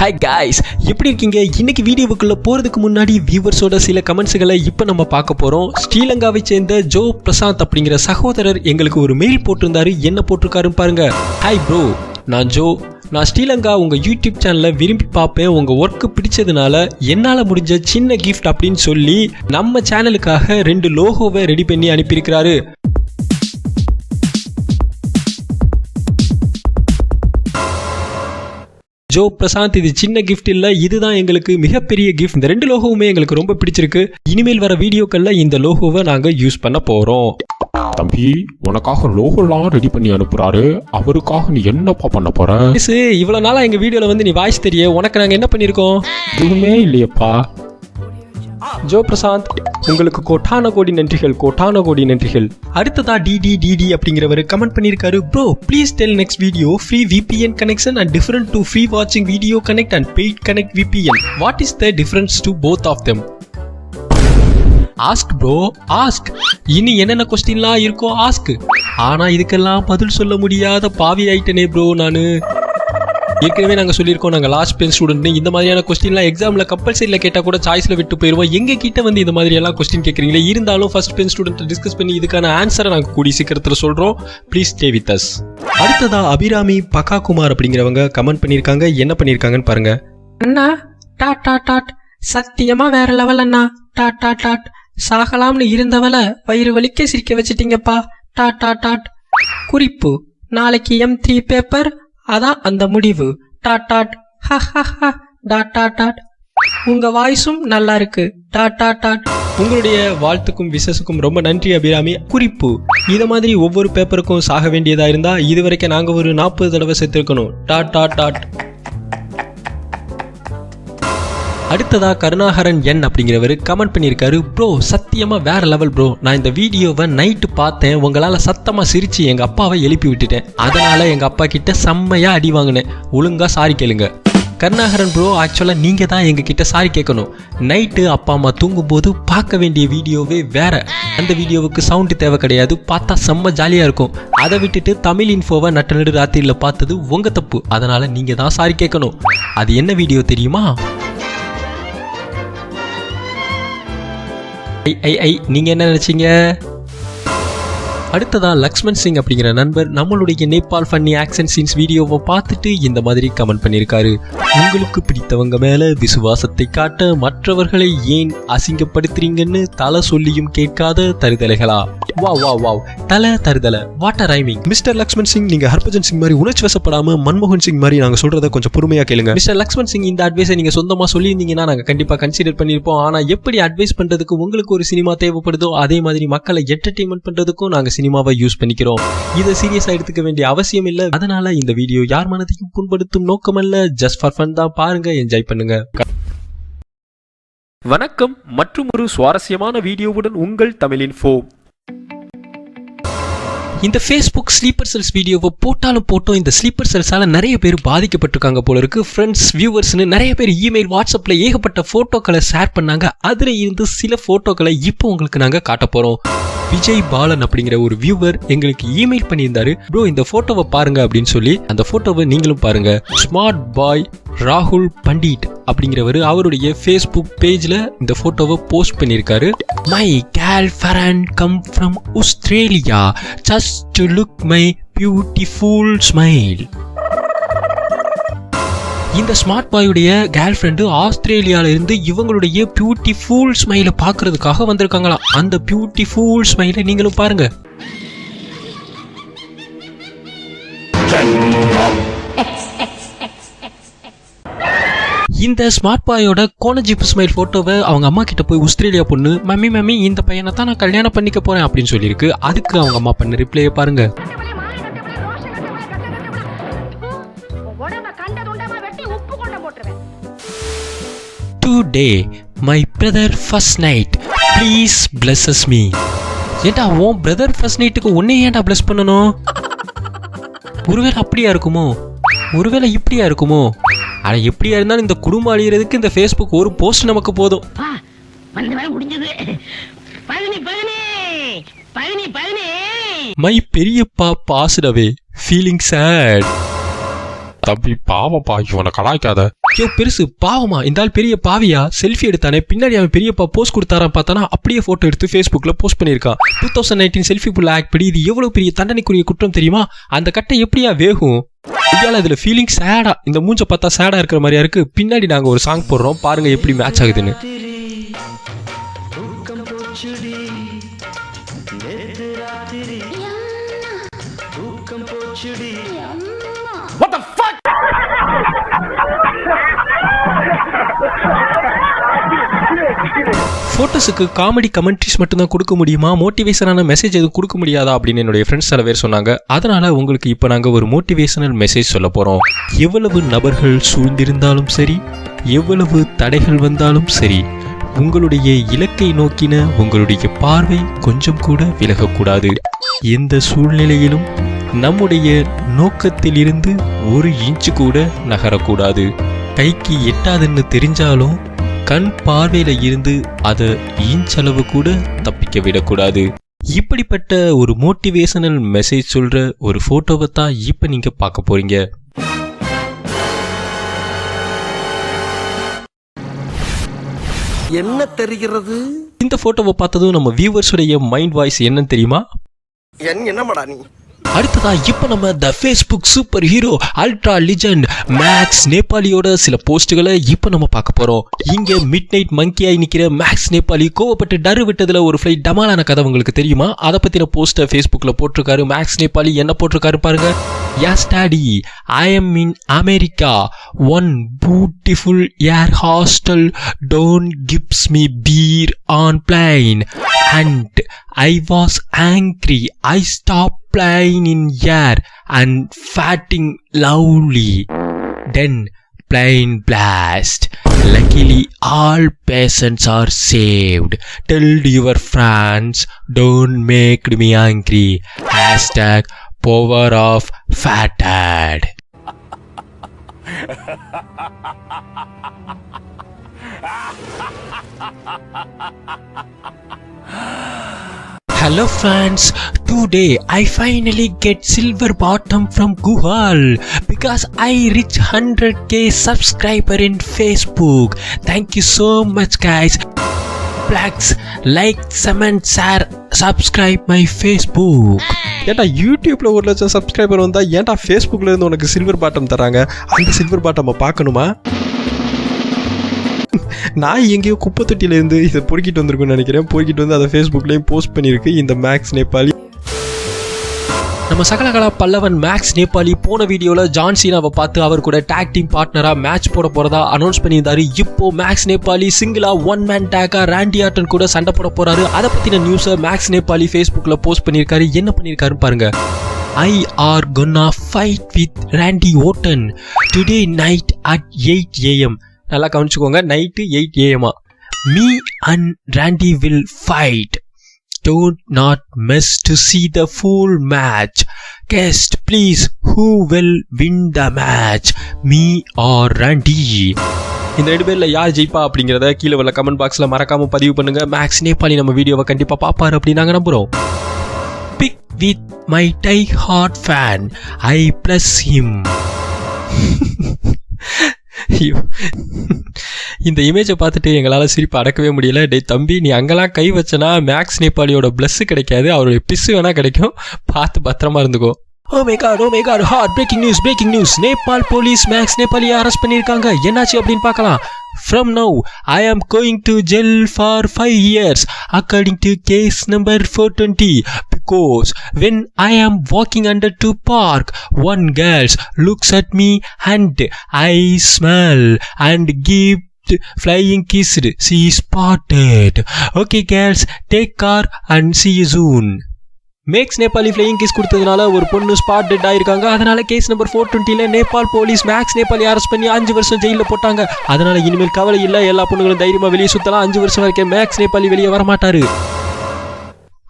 Hi guys எப்படி இருக்கீங்க? இன்னைக்கு வீடியோவுக்குள்ளே போகிறதுக்கு முன்னாடி வியூவர்ஸோட சில கமெண்ட்ஸுகளை இப்போ நம்ம பார்க்க போகிறோம் ஸ்ரீலங்காவை சேர்ந்த ஜோ பிரசாந்த் அப்படிங்கிற சகோதரர் எங்களுக்கு ஒரு மெயில் போட்டிருந்தாரு. என்ன போட்டிருக்காருன்னு பாருங்க. ஹாய் ப்ரோ நான் ஜோ. நான் ஸ்ரீலங்கா உங்கள் யூடியூப் சேனலை விரும்பி பார்ப்பேன். உங்கள் ஒர்க்கு பிடிச்சதுனால என்னால் முடிஞ்ச சின்ன கிஃப்ட் அப்படின்னு சொல்லி நம்ம சேனலுக்காக ரெண்டு லோகோவை ரெடி பண்ணி அனுப்பியிருக்கிறாரு. ஜோ பிரசாந்த் இது சின்ன கிஃப்ட் இல்ல இதுதான் எங்களுக்கு மிகப்பெரிய கிஃப்ட் இந்த ரெண்டு லோகோவுமே எங்களுக்கு ரொம்ப பிடிச்சிருக்கு. இனிமேல் வர வீடியோக்கள்ல இந்த லோகோவை நாங்க யூஸ் பண்ண போறோம். தம்பி உனக்காக லோகோலாம் ரெடி பண்ணி அனுப்புறாரு. அவருக்காக நீ என்னப்பா பண்ண போற? இவ்வளவு நாளா எங்க வீடியோல வந்து நீ வாய்ஸ் தெரிய உனக்கு நாங்க என்ன பண்ணிருக்கோம்? எதுவுமே இல்லையப்பா. ஜோ பிரசாந்த் உங்களுக்கு கோட்டான கோடி நன்றிகள் கோட்டான கோடி நன்றிகள். அடுத்ததா டிடி டிடி அப்படிங்கிறவர் கமெண்ட் பண்ணியிருக்காரு. Bro please tell next video free VPN connection and different to free வாட்சிங் video connect and paid connect VPN what is the difference to both of them ask bro ask இனி என்னென்ன கொஸ்டின்லாம் இருக்கோ ask ஆனா இதுக்கெல்லாம் பதில் சொல்ல முடியாத பாவி ஆயிட்டனே ப்ரோ நானு. ஏற்கனவே நாங்கள் சொல்லியிருக்கோம் நாங்கள் லாஸ்ட் பென் ஸ்டூடெண்ட் இந்த மாதிரியான கொஸ்டின்லாம் எக்ஸாமில் கம்பல்சரியில் கேட்டால் கூட சாய்ஸில் விட்டு போயிடுவோம் எங்கள் கிட்ட வந்து இந்த மாதிரி எல்லாம் கொஸ்டின் கேட்குறீங்களே இருந்தாலும் ஃபர்ஸ்ட் பென் ஸ்டூடெண்ட் டிஸ்கஸ் பண்ணி இதுக்கான ஆன்சரை நாங்கள் கூடி சீக்கிரத்தில் சொல்கிறோம் ப்ளீஸ் ஸ்டே வித் அஸ் அடுத்ததா அபிராமி பகா குமார் அப்படிங்கிறவங்க கமெண்ட் பண்ணியிருக்காங்க. என்ன பண்ணியிருக்காங்கன்னு பாருங்க. அண்ணா டாட் டாட் டாட். சத்தியமா வேற லெவல் அண்ணா. Dot dot dot. சாகலாம்னு இருந்தவளை வயிறு வலிக்க சிரிக்க வச்சிட்டீங்கப்பா. Dot dot dot. குறிப்பு நாளைக்கு எம் த்ரீ பேப்பர் அதான் அந்த முடிவு. Dot dot. ஹ ஹ ஹ. Dot dot dot. உங்க வாய்ஸும் நல்லா இருக்கு. Dot dot dot. உங்களுடைய வாழ்த்துக்கும் விசஸுக்கும் ரொம்ப நன்றி அபிராமி. குறிப்பு. இத மாதிரி ஒவ்வொரு பேப்பருக்கும் சாக வேண்டியதா இருந்தா இது வரைக்கும் நாங்க ஒரு நாற்பது தடவை செத்துருக்கணும். Dot dot dot. அடுத்ததா கருணாகரன் என் அப்படிங்கிறவர் கமெண்ட் பண்ணியிருக்காரு. ப்ரோ சத்தியமா வேற லெவல் ப்ரோ நான் இந்த வீடியோவை நைட்டு பார்த்தேன். உங்களால சத்தமா சிரிச்சு எங்க அப்பாவை எழுப்பி விட்டுட்டேன். அதனால எங்க அப்பா கிட்ட செம்மையா அடி வாங்கினேன். ஒழுங்கா சாரி கேளுங்க. கருணாகரன் ப்ரோ ஆக்சுவலாக நீங்கள் தான் எங்ககிட்ட சாரி கேட்கணும். நைட்டு அப்பா அம்மா தூங்கும்போது பார்க்க வேண்டிய வீடியோவே வேற. அந்த வீடியோவுக்கு சவுண்டு தேவை கிடையாது. பார்த்தா செம்ம ஜாலியாக இருக்கும். அதை விட்டுட்டு தமிழ் இன்ஃபோவை நட்ட நடு ராத்திரியில் பார்த்தது உங்கள் தப்பு. அதனால் நீங்கள் தான் சாரி கேட்கணும். அது என்ன வீடியோ தெரியுமா? ஐ ஐ ஐ நீங்கள் என்ன நினச்சிங்க அடுத்ததா லக்ஷ்மண் சிங் அப்படிங்கிற நண்பர் நம்மளுடைய நேபாள் ஃபன்னி ஆக்ஷன் சீன்ஸ் வீடியோவை பார்த்துட்டு இந்த மாதிரி கமெண்ட் பண்ணியிருக்காரு. உங்களுக்கு பிடித்தவங்க மேல விசுவாசத்தை காட்ட மற்றவர்களை ஏன் அசிங்கப்படுத்துறீங்கன்னு தலை சொல்லியும் கேட்காத தருதலைகளா? வா வா வாவ். தலை தருதல. What rhyming mister Laxman Singh நீங்க ஹர்பஜன் சிங் மாதிரி உணர்ச்சி வசப்படாம மன்மோகன் சிங் மாதிரி நாங்க சொல்றத கொஞ்சம் பொறுமையா கேளுங்க. மிஸ்டர் லக்ஷ்மண் சிங் இந்த அட்வைஸை நீங்க சொந்தமா சொல்லியிருந்தீங்கன்னா நாங்க கண்டிப்பா கன்சிடர் பண்ணிருப்போம் ஆனா எப்படி அட்வைஸ் பண்றதுக்கு உங்களுக்கு ஒரு சினிமா தேவைப்படுதோ அதே மாதிரி மக்களை என்டர்டைன்மெண்ட் பண்றதுக்கும் நாங்க சினிமாவை யூஸ் பண்ணிக்கிறோம். இதை சீரியஸா எடுத்துக்க வேண்டிய அவசியம் இல்ல. அதனால இந்த வீடியோ யார் மனதையும் புண்படுத்தும் நோக்கமல்ல. ஜஸ்ட் ஃபார் ஃபன் தான் பாருங்க என்ஜாய் பண்ணுங்க. வணக்கம் மற்றும் ஒரு சுவாரஸ்யமான வீடியோவுடன் உங்கள் தமிழின் ஃபோ இந்த ஃபேஸ்புக் ஸ்லீப்பர் செல்ஸ் வீடியோவை போட்டாலும் போட்டோம் இந்த ஸ்லீப்பர் செல்ஸால நிறைய பேர் பாதிக்கப்பட்டிருக்காங்க போல இருக்கு. ஃப்ரெண்ட்ஸ் வியூவர்ஸ்னு நிறைய பேர் இமெயில் வாட்ஸ்அப்ல ஏகப்பட்ட போட்டோக்களை ஷேர் பண்ணாங்க. அதுல இருந்து சில போட்டோக்களை இப்போ உங்களுக்கு நாங்க காட்ட போறோம். விஜய் பாலன் அப்படிங்கிற ஒரு வியூவர் எங்களுக்கு இமெயில் பண்ணியிருந்தாரு. ப்ரோ இந்த போட்டோவை பாருங்க அப்படின்னு சொல்லி அந்த போட்டோவை நீங்களும் பாருங்க. ஸ்மார்ட் பாய் ராகுல் பண்டிட் அப்படிங்கிறவர் அவருடைய ஃபேஸ்புக் பேஜில் இந்த ஃபோட்டோவை போஸ்ட் பண்ணியிருக்காரு. My girl friend come from Australia just to look my beautiful smile இந்த ஸ்மார்ட் பாயுடைய கேர்ள் ஃப்ரெண்டு ஆஸ்திரேலியால இருந்து இவங்களுடைய பியூட்டிஃபுல் ஸ்மைலை பார்க்கறதுக்காக வந்திருக்காங்களாம். அந்த பியூட்டிஃபுல் ஸ்மைலை நீங்களும் பாருங்க. இந்த ஸ்மார்ட் பாயோட கோனஜிப் ஸ்மைல் போட்டோவை அவங்க அம்மா கிட்ட போய் ஆஸ்திரேலியா பொண்ணு மம்மி மம்மி இந்த பையனை தான் நான் கல்யாணம் பண்ணிக்க போறேன் அப்படின்னு சொல்லியிருக்கு. அதுக்கு அவங்க அம்மா பண்ண ரிப்ளையை பாருங்க. கண்ட துண்டமா வெட்டி உப்பு கொண்ட போட்டுருவேன். Today my brother first night please blesses me ஏண்டா உன் பிரதர் ஃபர்ஸ்ட் நைட்டுக்கு உன்னை ஏன்டா பிளஸ் பண்ணணும்? ஒருவேளை அப்படியா இருக்குமோ? ஒருவேளை இப்படியா இருக்குமோ? ஆனா எப்படியா இருந்தாலும் இந்த குடும்பம் அழியறதுக்கு இந்த ஃபேஸ்புக் ஒரு போஸ்ட் நமக்கு போதும். மை பெரியப்பா பாஸ்ட் அவே ஃபீலிங் சேட் தம்பி பாவப்பா இவனை கலாய்க்காத. யோ பெருசு பாவமா? இந்த ஆள் பெரிய பாவியா? செல்ஃபி எடுத்தானே? பின்னாடி அவன் பெரியப்பா போஸ்ட் கொடுத்தாரான் பார்த்தானா? அப்படியே போட்டோ எடுத்து ஃபேஸ்புக்ல போஸ்ட் பண்ணியிருக்கான். Two thousand nineteen selfie full act படி இது எவ்வளவு பெரிய தண்டனைக்குரிய குற்றம் தெரியுமா? அந்த கட்டை எப்படியா வேகும்? இதால இதுல ஃபீலிங் சேடா இந்த மூஞ்ச பார்த்தா சேடா இருக்கிற மாதிரியா இருக்கு? பின்னாடி நாங்க ஒரு சாங் போடுறோம். பாருங்க எப்படி மேட்ச் ஆகுதுன்னு. ஃபோட்டோஸுக்கு காமெடி கமெண்ட்ரிஸ் மட்டும்தான் கொடுக்க முடியுமா? மோட்டிவேஷனான மெசேஜ் எதுவும் கொடுக்க முடியாதா? அப்படின்னு என்னுடைய ஃப்ரெண்ட்ஸ் சில பேர் சொன்னாங்க. அதனால உங்களுக்கு இப்போ நாங்கள் ஒரு மோட்டிவேஷனல் மெசேஜ் சொல்ல போகிறோம் எவ்வளவு நபர்கள் சூழ்ந்திருந்தாலும் சரி எவ்வளவு தடைகள் வந்தாலும் சரி உங்களுடைய இலக்கை நோக்கின உங்களுடைய பார்வை கொஞ்சம் கூட விலகக்கூடாது. எந்த சூழ்நிலையிலும் நம்முடைய நோக்கத்திலிருந்து ஒரு இன்ச்சு கூட நகரக்கூடாது. கைக்கு எட்டாதுன்னு தெரிஞ்சாலும் கண் பார்வையில இருந்து அதை இன்ச்சளவு கூட தப்பிக்க விடக்கூடாது. இப்படிப்பட்ட ஒரு மோட்டிவேஷனல் மெசேஜ் சொல்ற ஒரு போட்டோவை தான் இப்ப நீங்க பார்க்க போறீங்க. என்ன தெரிகிறது? இந்த போட்டோவை பார்த்ததும் நம்ம வியூவர்ஸுடைய மைண்ட் வாய்ஸ் என்னன்னு தெரியுமா? என் என்னமாடா நீ? அடுத்ததா இப்போ நம்ம the Facebook super hero ultra legend Max நேபாளியோட சில போஸ்ட்டுகளை இப்போ நம்ம பார்க்க போகிறோம் இங்கே மிட் நைட் மங்கியாய் நிற்கிற மேக்ஸ் நேபாளி கோவப்பட்டு டரு விட்டதில் ஒரு ஃப்ளைட் டமாலான கதை உங்களுக்கு தெரியுமா? அதை பற்றின போஸ்ட்டை ஃபேஸ்புக்கில் போட்டிருக்காரு மேக்ஸ் நேபாளி என்ன போட்டிருக்காரு பாருங்க. Yes daddy I am in America one beautiful air hostel don't gives me beer on plane and I was angry I stop playing in air and fatting loudly. Then plane blast. Luckily, all patients are saved. Tell your friends, don't make me angry. Hashtag power of fathead. Hello friends, today I finally get silver bottom from Google because I reach 100k subscriber in Facebook. Thank you so much guys. Blacks, like, comment, share, subscribe my Facebook. ஏன்டா யூடியூப்ல ஒரு லட்சம் subscriber வந்தா ஏன்டா ஃபேஸ்புக்ல இருந்து உனக்கு silver bottom தராங்க அந்த சில்வர் பாட்டமை பார்க்கணுமா நான் எங்கேயோ குப்பை தொட்டியிலேருந்து இதை பொறுக்கிட்டு வந்திருக்கும்னு நினைக்கிறேன். பொறுக்கிட்டு வந்து அதை ஃபேஸ்புக்லேயும் போஸ்ட் பண்ணியிருக்கு. இந்த மேக்ஸ் நேபாளி நம்ம சகலகலா பல்லவன் மேக்ஸ் நேபாளி போன வீடியோவில் ஜான்சீனாவை பார்த்து அவர் கூட டேக் டீம் பார்ட்னராக மேட்ச் போட போகிறதா அனௌன்ஸ் பண்ணியிருந்தாரு. இப்போ மேக்ஸ் நேபாளி சிங்கிளாக ஒன் மேன் டேக்காக ரேண்டி ஆர்டன் கூட சண்டை போட போகிறாரு அதை பற்றின நியூஸை மேக்ஸ் நேபாளி ஃபேஸ்புக்கில் போஸ்ட் பண்ணியிருக்காரு. என்ன பண்ணியிருக்காருன்னு பாருங்க. I are gonna fight with Randy Orton today night at eight AM நல்லா கவனிச்சுக்கோங்க. Night eight ஏஎம்மா me and Randy will fight don't not miss to see the full match guess please who will win the match me are Randy இந்த ரெண்டு பேரில் யார் ஜெயிப்பா அப்படிங்கிறத கீழே உள்ள comment பாக்ஸில் மறக்காமல் பதிவு பண்ணுங்கள் மேக்ஸ் நேபாளி நம்ம வீடியோவை கண்டிப்பாக பார்ப்பாரு அப்படின்னு நாங்கள் நம்புகிறோம் pic with my die hard fan I bless him இந்த இமேஜை பார்த்துட்டு எங்களால் சிரிப்பு அடக்கவே முடியல. டேய் தம்பி நீ அங்கெல்லாம் கை வச்சனா மேக்ஸ் நேபாளியோட பிளஸ் கிடைக்காது. அவருடைய பிஸ்ஸு வேணா கிடைக்கும். பார்த்து பத்திரமா இருந்துக்கோ. ஓ my god oh my god heart breaking news breaking news Nepal police Max நேபாளியை arrest பண்ணியிருக்காங்க. என்னாச்சு அப்படின்னு பார்க்கலாம். From now, I am going to jail for 5 years according to case number 420 because when I am walking under to park, one girl looks at me and I smell and give flying kissed. She spotted. Okay girls, take care and see you soon. Max Nepali flying kiss கொடுத்ததுனால ஒரு பொண்ணு spot dead ஆயிருக்காங்க. அதனால case number four டுவெண்ட்டியில் Nepal police Max Nepali arrest பண்ணி அஞ்சு வருஷம் ஜெயிலில் போட்டாங்க. அதனால இனிமேல் கவலை இல்லை. எல்லா பொண்ணுங்களும் தைரியமாக வெளியே சுத்தலாம். அஞ்சு வருஷம் வரைக்கும் மேக்ஸ் நேபாளி வெளியே வரமாட்டாரு.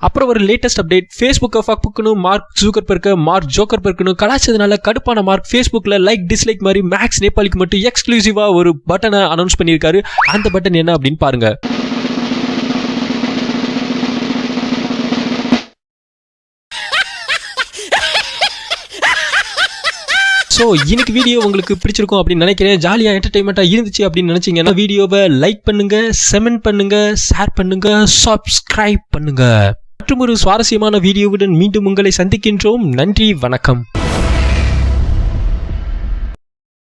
அப்புறம் ஒரு லேட்டஸ்ட் அப்டேட் ஃபேஸ்புக்கை ஃபக்புக்குன்னு Mark Zuckerberg Mark Joker பெருக்குன்னு கலாச்சதுனால கடுப்பான மார்க் ஃபேஸ்புக்கில் லைக் டிஸ்லைக் மாதிரி மேக்ஸ் நேபாளிக்கு மட்டும் எக்ஸ்க்ளூசிவாக ஒரு பட்டனை அனௌன்ஸ் பண்ணியிருக்காரு. அந்த பட்டன் என்ன அப்படின்னு பாருங்கள் ஸோ இன்னைக்கு வீடியோ உங்களுக்கு பிடிச்சிருக்கும் அப்படின்னு நினைக்கிறேன். ஜாலியாக என்டர்டைன்மெண்ட்டாக இருந்துச்சு அப்படின்னு நினச்சிங்கன்னா வீடியோவை லைக் பண்ணுங்க செமெண்ட் பண்ணுங்க ஷேர் பண்ணுங்க சப்ஸ்கிரைப் பண்ணுங்க. மற்றும் ஒரு சுவாரஸ்யமான வீடியோவுடன் மீண்டும் உங்களை சந்திக்கின்றோம். நன்றி வணக்கம்.